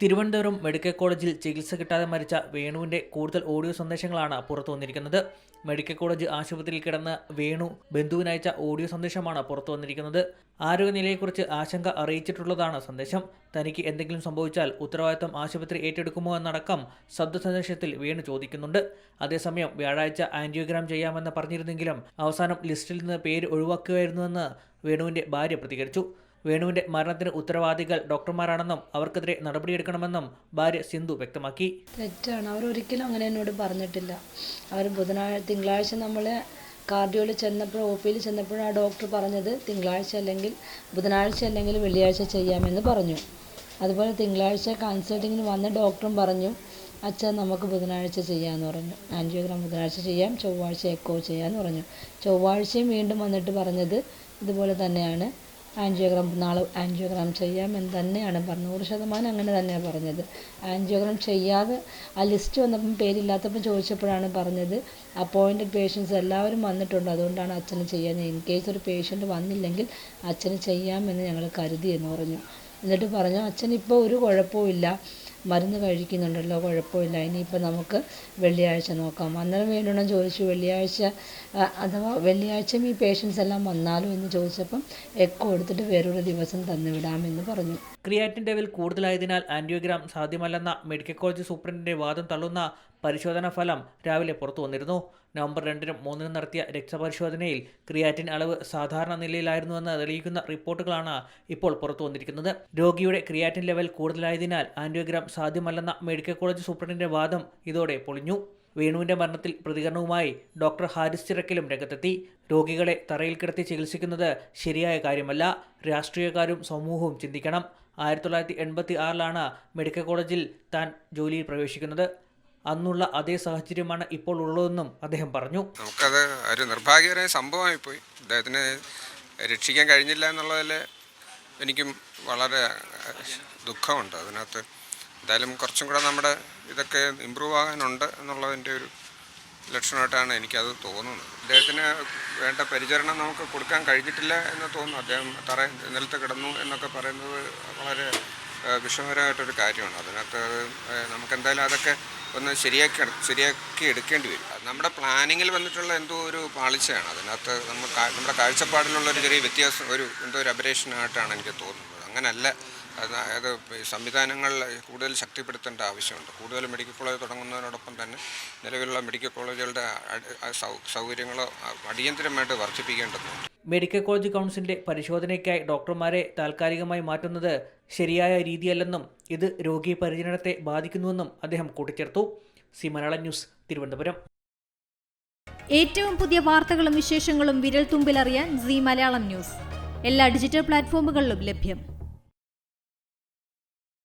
Thiruvananthapuram medical കോളേജിൽ ചികിത്സ കിട്ടാതെ മരിച്ച വേണുവിന്റെ കൂടുതൽ ഓഡിയോ സന്ദേശങ്ങളാണ് പുറത്തു വന്നിരിക്കുന്നത്. മെഡിക്കൽ കോളേജ് ആശുപത്രിയിൽ കിടന്ന വേണു ബന്ധുവിനയച്ച ഓഡിയോ സന്ദേശമാണ് പുറത്തു വന്നിരിക്കുന്നത്. ആരോഗ്യനിലയെക്കുറിച്ച് ആശങ്ക അറിയിച്ചിട്ടുള്ളതാണ് സന്ദേശം. തനിക്ക് എന്തെങ്കിലും സംഭവിച്ചാൽ ഉത്തരവാദിത്തം ആശുപത്രി ഏറ്റെടുക്കുമോ എന്നടക്കം ശബ്ദ സന്ദേശത്തിൽ വേണു ചോദിക്കുന്നുണ്ട്. അതേസമയം വ്യാഴാഴ്ച ആൻജിയോഗ്രാം ചെയ്യാമെന്ന് പറഞ്ഞിരുന്നെങ്കിലും അവസാനം ലിസ്റ്റിൽ നിന്ന് പേര് ഒഴിവാക്കുകയായിരുന്നുവെന്ന് വേണുവിന്റെ ഭാര്യ പ്രതികരിച്ചു. വേണുവിന്റെ മരണത്തിന് ഉത്തരവാദികൾ ഡോക്ടർമാരാണെന്നും അവർക്കെതിരെ നടപടിയെടുക്കണമെന്നും ഭാര്യ സിന്ധു വ്യക്തമാക്കി. തെറ്റാണ്. അവരൊരിക്കലും അങ്ങനെ എന്നോട് പറഞ്ഞിട്ടില്ല. അവർ ബുധനാഴ്ച തിങ്കളാഴ്ച നമ്മൾ കാർഡിയോയിൽ ചെന്നപ്പോൾ ഒ പിയിൽ ആ ഡോക്ടർ പറഞ്ഞത് തിങ്കളാഴ്ച അല്ലെങ്കിൽ ബുധനാഴ്ച അല്ലെങ്കിൽ വെള്ളിയാഴ്ച ചെയ്യാമെന്ന് പറഞ്ഞു. അതുപോലെ തിങ്കളാഴ്ച കൺസൾട്ടിങ്ങിന് വന്ന ഡോക്ടറും പറഞ്ഞു അച്ഛൻ നമുക്ക് ബുധനാഴ്ച ചെയ്യാമെന്ന് പറഞ്ഞു. ആൻജിയോഗ്രാം ബുധനാഴ്ച ചെയ്യാം ചൊവ്വാഴ്ച എക്കോ ചെയ്യാമെന്ന് പറഞ്ഞു. ചൊവ്വാഴ്ചയും വീണ്ടും വന്നിട്ട് പറഞ്ഞത് ഇതുപോലെ തന്നെയാണ്. ആൻജിയോഗ്രാം നാളെ ആൻജിയോഗ്രാം ചെയ്യാമെന്ന് തന്നെയാണ് പറഞ്ഞത്. നൂറ് ശതമാനം അങ്ങനെ തന്നെയാണ് പറഞ്ഞത്. ആൻജിയോഗ്രാം ചെയ്യാതെ ആ ലിസ്റ്റ് വന്നപ്പം പേരില്ലാത്തപ്പം ചോദിച്ചപ്പോഴാണ് പറഞ്ഞത്. അപ്പോയിന്റഡ് പേഷ്യൻസ് എല്ലാവരും വന്നിട്ടുണ്ട്. അതുകൊണ്ടാണ് അച്ഛന് ചെയ്യാൻ ഇൻ കേസ് ഒരു പേഷ്യന്റ് വന്നില്ലെങ്കിൽ അച്ഛന് ചെയ്യാമെന്ന് ഞങ്ങൾ കരുതി എന്ന് പറഞ്ഞു. എന്നിട്ട് പറഞ്ഞു അച്ഛനിപ്പോൾ ഒരു കുഴപ്പവും മരുന്ന് കഴിക്കുന്നുണ്ടല്ലോ കുഴപ്പമില്ല. ഇനിയിപ്പോൾ നമുക്ക് വെള്ളിയാഴ്ച നോക്കാം. അന്നേരം വേണ്ടുണം ചോദിച്ചു വെള്ളിയാഴ്ച അഥവാ വെള്ളിയാഴ്ചയും ഈ പേഷ്യൻസ് എല്ലാം വന്നാലും എന്ന് ചോദിച്ചപ്പം എക്കോ എടുത്തിട്ട് വേറൊരു ദിവസം തന്നു വിടാമെന്ന് പറഞ്ഞു. ക്രിയാറ്റിൻ ലെവൽ കൂടുതലായതിനാൽ ആന്റിയോഗ്രാം സാധ്യമല്ലെന്ന മെഡിക്കൽ കോളേജ് സൂപ്രണ്ടിന്റെ വാദം തള്ളുന്ന പരിശോധനാ ഫലം രാവിലെ പുറത്തു വന്നിരുന്നു. നവംബർ രണ്ടിനും മൂന്നിനും നടത്തിയ രക്തപരിശോധനയിൽ ക്രിയാറ്റിൻ അളവ് സാധാരണ നിലയിലായിരുന്നുവെന്ന് തെളിയിക്കുന്ന റിപ്പോർട്ടുകളാണ് ഇപ്പോൾ പുറത്തു വന്നിരിക്കുന്നത്. രോഗിയുടെ ക്രിയാറ്റിൻ ലെവൽ കൂടുതലായതിനാൽ ആന്റിയോഗ്രാം സാധ്യമല്ലെന്ന മെഡിക്കൽ കോളേജ് സൂപ്രണ്ടിന്റെ വാദം ഇതോടെ പൊളിഞ്ഞു. വേണുവിന്റെ മരണത്തിൽ പ്രതികരണവുമായി ഡോക്ടർ ഹാരിസ് ചിറക്കിലും രംഗത്തെത്തി. രോഗികളെ തറയിൽ കിടത്തി ചികിത്സിക്കുന്നത് ശരിയായ കാര്യമല്ല. രാഷ്ട്രീയക്കാരും സമൂഹവും ചിന്തിക്കണം. ആയിരത്തി തൊള്ളായിരത്തി എൺപത്തി ആറിലാണ് മെഡിക്കൽ കോളേജിൽ താൻ ജോലിയിൽ പ്രവേശിക്കുന്നത്. അന്നുള്ള അതേ സാഹചര്യമാണ് ഇപ്പോൾ ഉള്ളതെന്നും അദ്ദേഹം പറഞ്ഞു. നമുക്കത് ഒരു നിർഭാഗ്യകരമായ സംഭവമായി പോയി അദ്ദേഹത്തിന് രക്ഷിക്കാൻ കഴിഞ്ഞില്ല എന്നുള്ളതിൽ എനിക്കും വളരെ ദുഃഖമുണ്ട്. അതിനകത്ത് എന്തായാലും കുറച്ചും കൂടെ നമ്മുടെ ഇതൊക്കെ ഇമ്പ്രൂവ് ആകാനുണ്ട് എന്നുള്ളതിന്റെ ഒരു ലക്ഷണമായിട്ടാണ് എനിക്കത് തോന്നുന്നത്. അദ്ദേഹത്തിന് വേണ്ട പരിചരണം നമുക്ക് കൊടുക്കാൻ കഴിഞ്ഞിട്ടില്ല എന്ന് തോന്നുന്നു. അദ്ദേഹം തറ നിലത്ത് കിടന്നു എന്നൊക്കെ പറയുന്നത് വളരെ വിഷമകരമായിട്ടൊരു കാര്യമാണ്. അതിനകത്ത് ഏഹ്, നമുക്ക് എന്തായാലും അതൊക്കെ ഒന്ന് ശരിയാക്കി ശരിയാക്കി എടുക്കേണ്ടി വരും. നമ്മുടെ പ്ലാനിങ്ങിൽ വന്നിട്ടുള്ള എന്തോ ഒരു പാളിച്ചയാണ്. അതിനകത്ത് നമ്മൾ നമ്മുടെ കാഴ്ചപ്പാടിലുള്ള ഒരു ചെറിയ വ്യത്യാസം ഒരു എന്തോ ഒരു അപരേഷനായിട്ടാണ് എനിക്ക് തോന്നുന്നത്. അങ്ങനല്ല. അത് അത് സംവിധാനങ്ങൾ കൂടുതൽ ശക്തിപ്പെടുത്തേണ്ട ആവശ്യമുണ്ട്. കൂടുതൽ മെഡിക്കൽ കോളേജ് തുടങ്ങുന്നതിനോടൊപ്പം തന്നെ നിലവിലുള്ള മെഡിക്കൽ കോളേജുകളുടെ സൗകര്യങ്ങളോ അടിയന്തരമായിട്ട് വർദ്ധിപ്പിക്കേണ്ടതുണ്ട്. മെഡിക്കൽ കോളേജ് കൗൺസിലിന്റെ പരിശോധനയ്ക്കായി ഡോക്ടർമാരെ താൽക്കാലികമായി മാറ്റുന്നത് ശരിയായ രീതിയല്ലെന്നും ഇത് രോഗി പരിചരണത്തെ ബാധിക്കുന്നുവെന്നും അദ്ദേഹം കൂട്ടിച്ചേർത്തു. C Malayalam news Thiruvananthapuram. ഏറ്റവും പുതിയ വാർത്തകളും വിശേഷങ്ങളും വിരൽ തുമ്പിലറിയാൻ സി മലയാളം ന്യൂസ്. എല്ലാ ഡിജിറ്റൽ പ്ലാറ്റ്ഫോമുകളിലും ലഭ്യം.